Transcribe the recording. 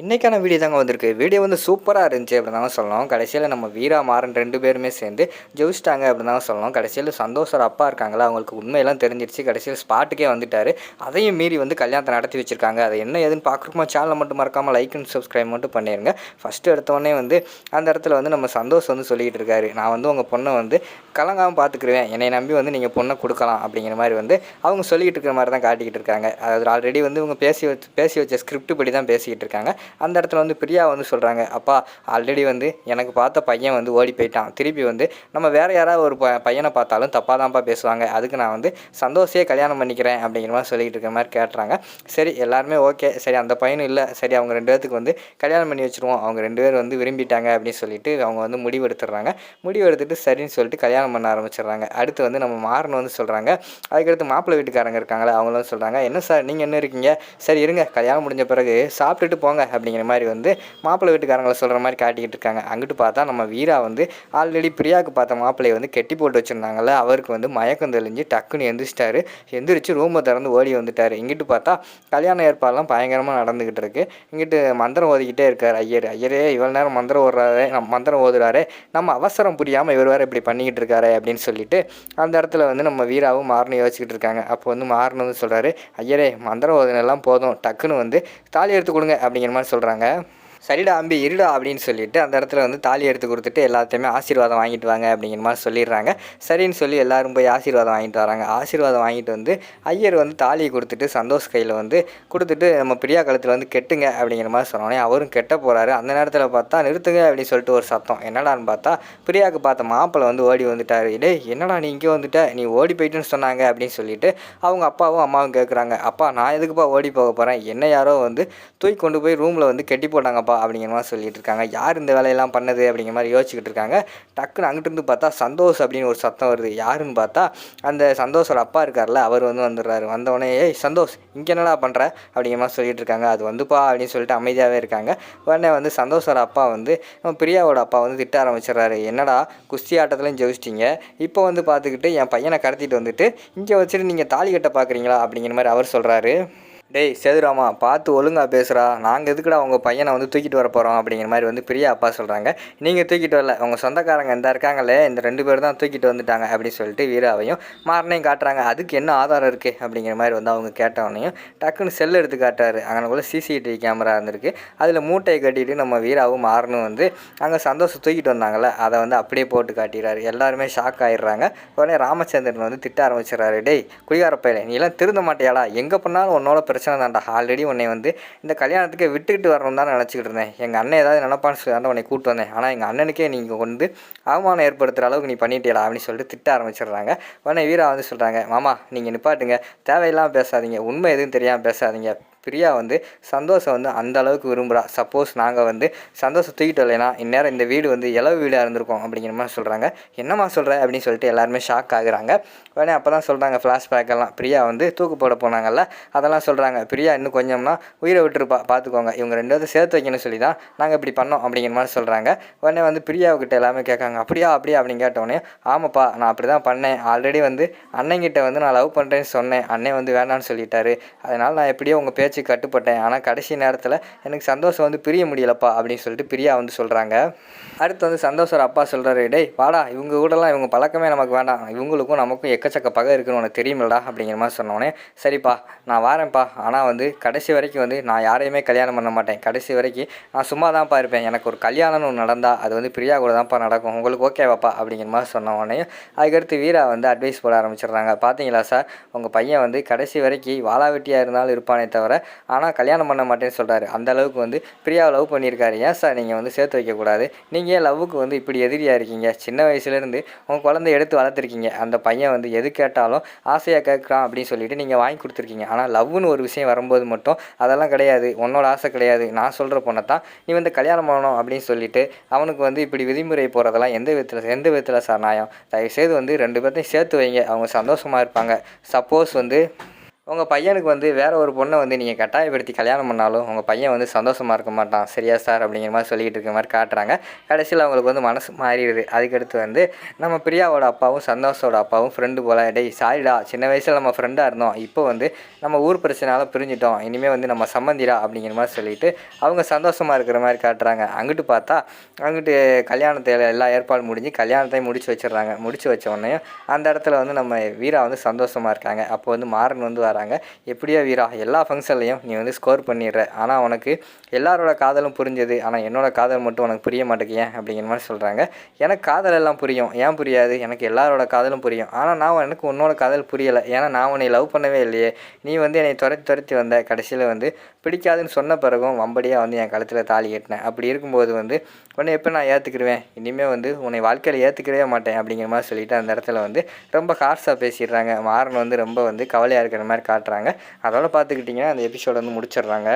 இன்றைக்கான வீடியோ தாங்க வந்திருக்கு. வீடியோ வந்து சூப்பராக இருந்துச்சு அப்படின்னு தாங்க சொல்லணும். கடைசியில் நம்ம வீரா மாறன் ரெண்டு பேருமே சேர்ந்து ஜெயிச்சிட்டாங்க அப்படின்னு தாங்க சொல்லணும். கடைசியில் சந்தோஷர் அப்பா இருக்காங்களா அவங்களுக்கு உண்மையெல்லாம் தெரிஞ்சிருச்சு. கடைசியில் ஸ்பாட்டுக்கே வந்துட்டார். அதையும் மீறி வந்து கல்யாணத்தை நடத்தி வச்சுருக்காங்க. அதை என்ன ஏதுன்னு பார்க்குறோமா சேனலை மட்டும் மறக்காமல் லைக் அண்ட் சப்ஸ்கிரைப் மட்டும் பண்ணிடுங்க ஃபஸ்ட்டு எடுத்தோடனே வந்து அந்த இடத்துல வந்து நம்ம சந்தோஷ் வந்து சொல்லிக்கிட்டு இருக்காரு. நான் வந்து உங்கள் பொண்ணை வந்து கலங்காமல் பார்த்துக்குருவேன். என்னை நம்பி வந்து நீங்கள் பொண்ணை கொடுக்கலாம் அப்படிங்கிற மாதிரி வந்து அவங்க சொல்லிக்கிட்டு இருக்கிற மாதிரி தான் காட்டிக்கிட்டு இருக்காங்க. அது ஆல்ரெடி வந்து இவங்க பேசி வச்சு பேசி வச்ச ஸ்கிரிப்ட் படி தான் பேசிக்கிட்டு இருக்காங்க. அந்த இடத்துல வந்து பிரியா வந்து சொல்கிறாங்க அப்பா ஆல்ரெடி வந்து எனக்கு பார்த்த பையன் வந்து ஓடி போயிட்டான். திருப்பி வந்து நம்ம வேறு யாராவது ஒரு ப பையனை பார்த்தாலும் தப்பாக தான்ப்பா பேசுவாங்க. அதுக்கு நான் வந்து சந்தோஷையே கல்யாணம் பண்ணிக்கிறேன் அப்படிங்கிற மாதிரி சொல்லிக்கிட்டு இருக்கிற மாதிரி கேட்டுறாங்க. சரி எல்லாருமே ஓகே. சரி அந்த பையனும் இல்லை. சரி அவங்க ரெண்டு பேர்த்துக்கு வந்து கல்யாணம் பண்ணி வச்சுருவோம். அவங்க ரெண்டு பேர் வந்து விரும்பிட்டாங்க அப்படின்னு சொல்லிட்டு அவங்க வந்து முடிவு எடுத்துடுறாங்க முடிவு எடுத்துட்டு சரின்னு சொல்லிட்டு கல்யாணம் பண்ண ஆரம்பிச்சிடுறாங்க. அடுத்து வந்து நம்ம மாறணும் வந்து சொல்கிறாங்க அதுக்கடுத்து மாப்பிள்ளை வீட்டுக்காரங்க இருக்காங்களே அவங்களும் சொல்கிறாங்க என்ன சார் நீங்கள் என்ன இருக்கீங்க? சரி இருங்க. கல்யாணம் முடிஞ்ச பிறகு சாப்பிட்டுட்டு போங்க. அப்படிங்கிற மாதிரி வந்து மாப்பிள்ளை வீட்டுக்காரங்களை சொல்கிற மாதிரி காட்டிக்கிட்டு இருக்காங்க. அங்கிட்டு பார்த்தா நம்ம வீரா வந்து ஆல்ரெடி பிரியாவுக்கு பார்த்த மாப்பிள்ளையை வந்து கெட்டி போட்டு வச்சுருந்தாங்கல்ல அவருக்கு வந்து மயக்கம் தெளிஞ்சு டக்குன்னு எந்திரிச்சிட்டாரு. எந்திரிச்சு ரூமை திறந்து ஓடி வந்துட்டார். இங்கிட்டு பார்த்தா கல்யாண ஏற்பாடெல்லாம் பயங்கரமாக நடந்துக்கிட்டு இருக்கு. இங்கிட்டு மந்திரம் ஓதிக்கிட்டே இருக்கார் ஐயர். ஐயரே இவ்வளோ நேரம் மந்திரம் ஓடுறாரு நம்ம மந்திரம் ஓதுறாரு நம்ம அவசரம் புரியாமல் இவர் வேறு இப்படி பண்ணிக்கிட்டு இருக்காரு அப்படின்னு சொல்லிட்டு அந்த இடத்துல வந்து நம்ம வீராவும் மாறணும் யோசிச்சுக்கிட்டு இருக்காங்க. அப்போ வந்து மாறணும் சொல்கிறாரு ஐயரே மந்திரம் ஓதுனெல்லாம் போதும். டக்குன்னு வந்து தாலி எடுத்து கொடுங்க அப்படிங்கிற மாதிரி சொல்கிறாங்க சரிடா அம்பி இருடா அப்படின்னு சொல்லிட்டு அந்த இடத்துல வந்து தாலி எடுத்து கொடுத்துட்டு எல்லாத்தையுமே ஆசீர்வாதம் வாங்கிட்டு வாங்க அப்படிங்கிற மாதிரி சொல்லிடுறாங்க. சரின்னு சொல்லி எல்லாரும் போய் ஆசீர்வாதம் வாங்கிட்டு வராங்க. ஆசீர்வாதம் வாங்கிட்டு வந்து ஐயர் வந்து தாலியை கொடுத்துட்டு சந்தோஷ் கையில் வந்து கொடுத்துட்டு நம்ம பிரியா காலத்தில் வந்து கெட்டுங்க அப்படிங்கிற மாதிரி சொன்னோடனே அவரும் கெட்ட போகிறாரு அந்த நேரத்தில் பார்த்தா நிறுத்துங்க அப்படின்னு சொல்லிட்டு ஒரு சத்தம். என்னடான்னு பார்த்தா பிரியாவுக்கு பார்த்த மாப்பிள்ளை வந்து ஓடி வந்துட்டாரு. இடே என்னடா நீ இங்கே வந்துட்ட? நீ ஓடி போயிட்டுன்னு சொன்னாங்க அப்படின்னு சொல்லிட்டு அவங்க அப்பாவும் அம்மாவும் கேட்குறாங்க அப்பா நான் எதுக்குப்பா ஓடி போக போகிறேன் என்ன யாரோ வந்து தூக்கி கொண்டு போய் ரூமில் வந்து கெட்டி போட்டாங்கப்பா அப்படிங்கிற மாதிரி சொல்லிட்டு இருக்காங்க யார் இந்த வேலையெல்லாம் பண்ணது அப்படிங்கிற மாதிரி யோசிச்சுக்கிட்டு இருக்காங்க. டக்குன்னு அங்கிட்டிருந்து பார்த்தா சந்தோஷ் அப்படின்னு ஒரு சத்தம் வருது. யாருன்னு பார்த்தா அந்த சந்தோஷோட அப்பா இருக்கார்ல அவர் வந்து வந்துடுறாரு. வந்தவொடனே ஏய் சந்தோஷ் இங்கே என்னடா பண்ணுற அப்படிங்கிற மாதிரி சொல்லிட்டு இருக்காங்க அது வந்துப்பா அப்படின்னு சொல்லிட்டு அமைதியாகவே இருக்காங்க. உடனே வந்து சந்தோஷோட அப்பா வந்து பிரியாவோட அப்பா வந்து திட்ட ஆரம்பிச்சிடுறாரு. என்னடா குஸ்தி ஆட்டத்துலையும் ஜெயிச்சிட்டிங்க. இப்போ வந்து பார்த்துக்கிட்டு என் பையனை கடத்திட்டு வந்துட்டு இங்கே வச்சுட்டு நீங்கள் தாலி கட்ட பார்க்குறீங்களா அப்படிங்கிற மாதிரி அவர் சொல்கிறாரு டேய் சேதுராமா பார்த்து ஒழுங்காக பேசுகிறா நாங்கள் எதுக்குடா உங்கள் பையனை வந்து தூக்கிட்டு வர போகிறோம் அப்படிங்கிற மாதிரி வந்து பிரியா அப்பா சொல்கிறாங்க நீங்கள் தூக்கிட்டு வரல. உங்கள் சொந்தக்காரங்க இந்த இருக்காங்களே இந்த ரெண்டு பேர் தான் தூக்கிட்டு வந்துட்டாங்க அப்படின்னு சொல்லிட்டு வீராவையும் மாறனையும் காட்டுறாங்க. அதுக்கு என்ன ஆதாரம் இருக்குது அப்படிங்கிற மாதிரி வந்து அவங்க கேட்டவனையும் டக்குன்னு செல் எடுத்து காட்டுறாரு. அங்கனக்குள்ளே சிசிடிவி கேமரா இருந்திருக்கு. அதில் மூட்டையை கட்டிட்டு நம்ம வீராவும் மாறனும் வந்து அங்கே சந்தோஷம் தூக்கிட்டு வந்தாங்கல்ல அதை வந்து அப்படியே போட்டு காட்டிடுறாரு. எல்லாருமே ஷாக் ஆயிடுறாங்க. உடனே ராமச்சந்திரன் வந்து திட்ட ஆரம்பிச்சிடுறாரு. டேய் குடிகாரப்பையில நீ எல்லாம் திருந்த மாட்டியாடா? எங்கே பண்ணாலும் உன்னோட பிரச்சனை தான்டா ஆல்ரெடி உன்னை வந்து இந்த கல்யாணத்துக்கு விட்டுக்கிட்டு வரணும் தான் நினச்சிக்கிட்டு இருந்தேன். எங்கள் அண்ணன் ஏதாவது நினப்பான்னு சொல்லி தான் உன்னை கூப்பிட்டு வந்தேன். ஆனால் எங்கள் அண்ணனுக்கே நீங்கள் வந்து அவமானம் ஏற்படுத்துகிற அளவுக்கு நீ பண்ணிட்டியடா அப்படின்னு சொல்லிட்டு திட்ட ஆரம்பிச்சிடுறாங்க. உடனே வீரா வந்து சொல்கிறாங்க மாமா நீங்கள் நிப்பாட்டுங்க. தேவையில்லாமல் பேசாதீங்க. உண்மை எதுவும் தெரியாமல் பேசாதீங்க. பிரியா வந்து சந்தோஷம் வந்து அந்த அளவுக்கு விரும்புகிறா சப்போஸ் நாங்கள் வந்து சந்தோஷம் தூக்கிட்டு இல்லைன்னா இந்நேரம் இந்த வீடு வந்து இளவு வீடாக இருந்திருக்கும் அப்படிங்கிற மாதிரி சொல்கிறாங்க என்னம்மா சொல்கிற அப்படின்னு சொல்லிட்டு எல்லாருமே ஷாக் ஆகுறாங்க. உடனே அப்போ தான் சொல்கிறாங்க ஃப்ளாஷ்பேக் எல்லாம். பிரியா வந்து தூக்கு போட போனாங்கல்ல அதெல்லாம் சொல்கிறாங்க பிரியா இன்னும் கொஞ்சம்னா உயிரை விட்டுருப்பா பார்த்துக்கோங்க இவங்க ரெண்டு பேரும் சேர்த்து வைக்கணும்னு சொல்லி தான் நாங்கள் இப்படி பண்ணோம் அப்படிங்கிற மாதிரி சொல்கிறாங்க உடனே வந்து பிரியாவுக்கிட்ட எல்லாமே கேட்காங்க அப்படியா அப்படியா? அப்படின்னு கேட்டோடனே ஆமாப்பா நான் அப்படி தான் பண்ணேன். ஆல்ரெடி வந்து அண்ணங்கிட்ட வந்து நான் லவ் பண்ணுறேன்னு சொன்னேன். அண்ணன் வந்து வேணான்னு சொல்லிட்டாரு. அதனால் நான் எப்படியோ உங்கள் பேச்சு கட்டுப்பட்டேன். ஆனால் கடைசி நேரத்தில் எனக்கு சந்தோஷம் வந்து பிரிய முடியலப்பா அப்படின்னு சொல்லிட்டு பிரியா வந்து சொல்கிறாங்க அடுத்து வந்து சந்தோஷர் அப்பா சொல்கிறாரு டேய் வாடா இவங்க கூடலாம் இவங்க பழக்கமே நமக்கு வேண்டாம். இவங்களுக்கும் நமக்கும் எக்கச்சக்க பகை இருக்குன்னு உனக்கு தெரியுமில்லடா அப்படிங்கிற மாதிரி சொன்னோடனே சரிப்பா நான் வாரேன்ப்பா. ஆனால் வந்து கடைசி வரைக்கும் வந்து நான் யாரையுமே கல்யாணம் பண்ண மாட்டேன். கடைசி வரைக்கும் நான் சும்மா தான்ப்பா இருப்பேன். எனக்கு ஒரு கல்யாணம்னு ஒன்று நடந்தால் அது வந்து பிரியா கூட தான்ப்பா நடக்கும். உங்களுக்கு ஓகேவாப்பா? அப்படிங்கிற மாதிரி சொன்ன உடனே அதுக்கடுத்து வீரா வந்து அட்வைஸ் போட ஆரம்பிச்சிடுறாங்க. பார்த்தீங்களா சார் உங்கள் பையன் வந்து கடைசி வரைக்கும் வாழாவெட்டியாக இருந்தாலும் இருப்பானே தவிர ஆனால் கல்யாணம் பண்ண மாட்டேன்னு சொல்கிறாரு அந்த அளவுக்கு வந்து பிரியாவை லவ் பண்ணியிருக்காரு. ஏன் சார் நீங்கள் வந்து சேர்த்து வைக்கக்கூடாது? நீங்கள் ஏன் லவ்வுக்கு வந்து இப்படி எதிரியாக இருக்கீங்க? சின்ன வயசுலேருந்து உங்கள் குழந்தை எடுத்து வளர்த்துருக்கீங்க. அந்த பையன் வந்து எது கேட்டாலும் ஆசையாக கேட்குறான் அப்படின்னு சொல்லிட்டு நீங்கள் வாங்கி கொடுத்துருக்கீங்க. ஆனால் லவ்னு ஒரு விஷயம் வரும்போது மட்டும் அதெல்லாம் கிடையாது. உன்னோட ஆசை கிடையாது. நான் சொல்கிற பொண்ணை தான் நீ வந்து கல்யாணம் பண்ணணும் அப்படின்னு சொல்லிட்டு அவனுக்கு வந்து இப்படி விதிமுறை போகிறதெல்லாம் எந்த விதத்தில் எந்த விதத்தில் சார் நியாயம்? தயவுசெய்து வந்து ரெண்டு பேர்த்தையும் சேர்த்து வைங்க. அவங்க சந்தோஷமாக இருப்பாங்க. சப்போஸ் வந்து உங்கள் பையனுக்கு வந்து வேறு ஒரு பொண்ணை வந்து நீங்கள் கட்டாயப்படுத்தி கல்யாணம் பண்ணாலும் உங்கள் பையன் வந்து சந்தோஷமாக இருக்க மாட்டான். சரியா சார் அப்படிங்கிற மாதிரி சொல்லிக்கிட்டு இருக்க மாதிரி காட்டுறாங்க. கடைசியில் அவங்களுக்கு வந்து மனசு மாறிடுது. அதுக்கடுத்து வந்து நம்ம பிரியாவோட அப்பாவும் சந்தோஷோட அப்பாவும் ஃப்ரெண்டு போல டேய் சாரிடா சின்ன வயசில் நம்ம ஃப்ரெண்டாக இருந்தோம். இப்போ வந்து நம்ம ஊர் பிரச்சனையால பிரிஞ்சிட்டோம். இனிமேல் வந்து நம்ம சம்மந்திடா. அப்படிங்கிற மாதிரி சொல்லிட்டு அவங்க சந்தோஷமாக இருக்கிற மாதிரி காட்டுறாங்க. அங்கிட்டு பார்த்தா அங்கிட்டு கல்யாணத்தை எல்லா ஏற்பாடு முடிஞ்சு கல்யாணத்தையும் முடிச்சு வச்சிடுறாங்க. முடிச்சு வச்ச உடனே அந்த இடத்துல வந்து நம்ம வீரா வந்து சந்தோஷமாக இருக்காங்க. அப்போ வந்து மாறன் வந்து வராங்க எப்படியோ வீரா எல்லா ஃபங்க்ஷன்லையும் நீ வந்து ஸ்கோர் பண்ணிடுற. ஆனால் உனக்கு எல்லாரோட காதலும் புரிஞ்சது. ஆனால் என்னோட காதல் மட்டும் உனக்கு புரிய மாட்டேங்க ஏன்? அப்படிங்கிற மாதிரி சொல்கிறாங்க எனக்கு காதல் எல்லாம் புரியும். ஏன் புரியாது? எனக்கு எல்லாரோட காதலும் புரியும். ஆனால் நான் எனக்கு உன்னோட காதல் புரியலை. ஏன்னா நான் உன்னை லவ் பண்ணவே இல்லையே. நீ வந்து என்னை துரத்தி துரத்தி வந்த கடைசியில் வந்து பிடிக்காதுன்னு சொன்ன பிறகும் வம்படியாக வந்து என் கழுத்தில் தாலி கட்டினேன். அப்படி இருக்கும்போது வந்து உன்னை எப்போ நான் ஏற்றுக்கிடுவேன் இனிமேல் வந்து உன்னை வாழ்க்கையில் ஏற்றுக்கவே மாட்டேன். அப்படிங்கிற மாதிரி சொல்லிட்டு அந்த இடத்துல வந்து ரொம்ப ஹார்ஷாக பேசிடுறாங்க. மாறன் வந்து ரொம்ப வந்து கவலையாக இருக்கிற மாதிரி காட்டுறாங்க. அதோட பார்த்துக்கிட்டிங்கன்னா அந்த எபிசோட வந்து முடிச்சிடுறாங்க.